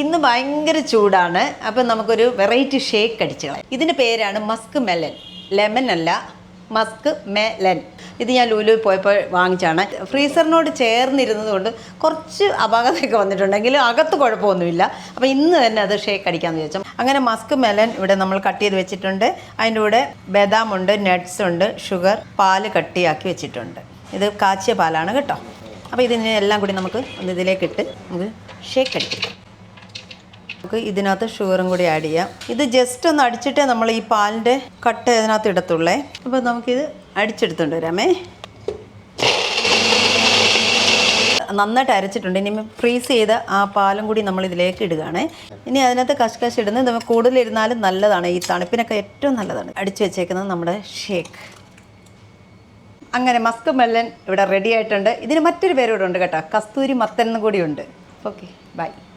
ഇന്ന് ഭയങ്കര ചൂടാണ്. അപ്പം നമുക്കൊരു വെറൈറ്റി ഷേക്ക് അടിച്ചു കളയാം. ഇതിന്റെ പേരാണ് മസ്ക് മെലൻ ലെമൺ അല്ല മസ്ക് മെലൻ ഇത് ഞാൻ ലൂലു പോയപ്പോൾ വാങ്ങിച്ചാണ് ഫ്രീസറിനോട് ചേർന്നിരുന്നത് കൊണ്ട് കുറച്ച് അപാകതയൊക്കെ വന്നിട്ടുണ്ടെങ്കിലും അകത്ത് കുഴപ്പമൊന്നുമില്ല. അപ്പോൾ ഇന്ന് തന്നെ അത് ഷേക്ക് അടിക്കാമെന്ന് ചോദിച്ചാൽ അങ്ങനെ മസ്ക് മെലൻ ഇവിടെ നമ്മൾ കട്ട് ചെയ്ത് വെച്ചിട്ടുണ്ട്. അതിന്റെ കൂടെ ബദാമുണ്ട് നട്ട്സ് ഉണ്ട് ഷുഗർ പാൽ കട്ടിയാക്കി വെച്ചിട്ടുണ്ട്. ഇത് കാച്ചിയ പാലാണ് കേട്ടോ. അപ്പോൾ ഇതിനെ എല്ലാം കൂടി നമുക്ക് ഒന്ന് ഇതിലേക്ക് ഇട്ട് നമുക്ക് ഷേക്ക് അടിക്കാം. നമുക്ക് ഇതിനകത്ത് ഷുഗറും കൂടി ആഡ് ചെയ്യാം. ഇത് ജസ്റ്റ് ഒന്ന് അടിച്ചിട്ടേ നമ്മൾ ഈ പാലിന്റെ കട്ട ഇതിനകത്ത് ഇടത്തുള്ളേ. അപ്പോൾ നമുക്കിത് അടിച്ചെടുത്തുകൊണ്ട് വരാമേ. നന്നായിട്ട് അരച്ചിട്ടുണ്ട്. ഇനി ഫ്രീസ് ചെയ്ത ആ പാലും കൂടി നമ്മൾ ഇതിലേക്ക് ഇടുകയാണ്. ഇനി അതിനകത്ത് കഷ്കശ് ഇടുന്നത് നമ്മൾ കൂടുതലിരുന്നാലും നല്ലതാണ്. ഈ തണുപ്പിനൊക്കെ ഏറ്റവും നല്ലതാണ്. അടിച്ചു വെച്ചേക്കുന്നത് നമ്മുടെ ഷേക്ക്. അങ്ങനെ മസ്ക് മെല്ലൻ ഇവിടെ റെഡി ആയിട്ടുണ്ട്. ഇതിന് മറ്റൊരു പേരോടുണ്ട് കേട്ടോ. കസ്തൂരി മത്തൻ എന്നും കൂടി ഉണ്ട്. Okay bye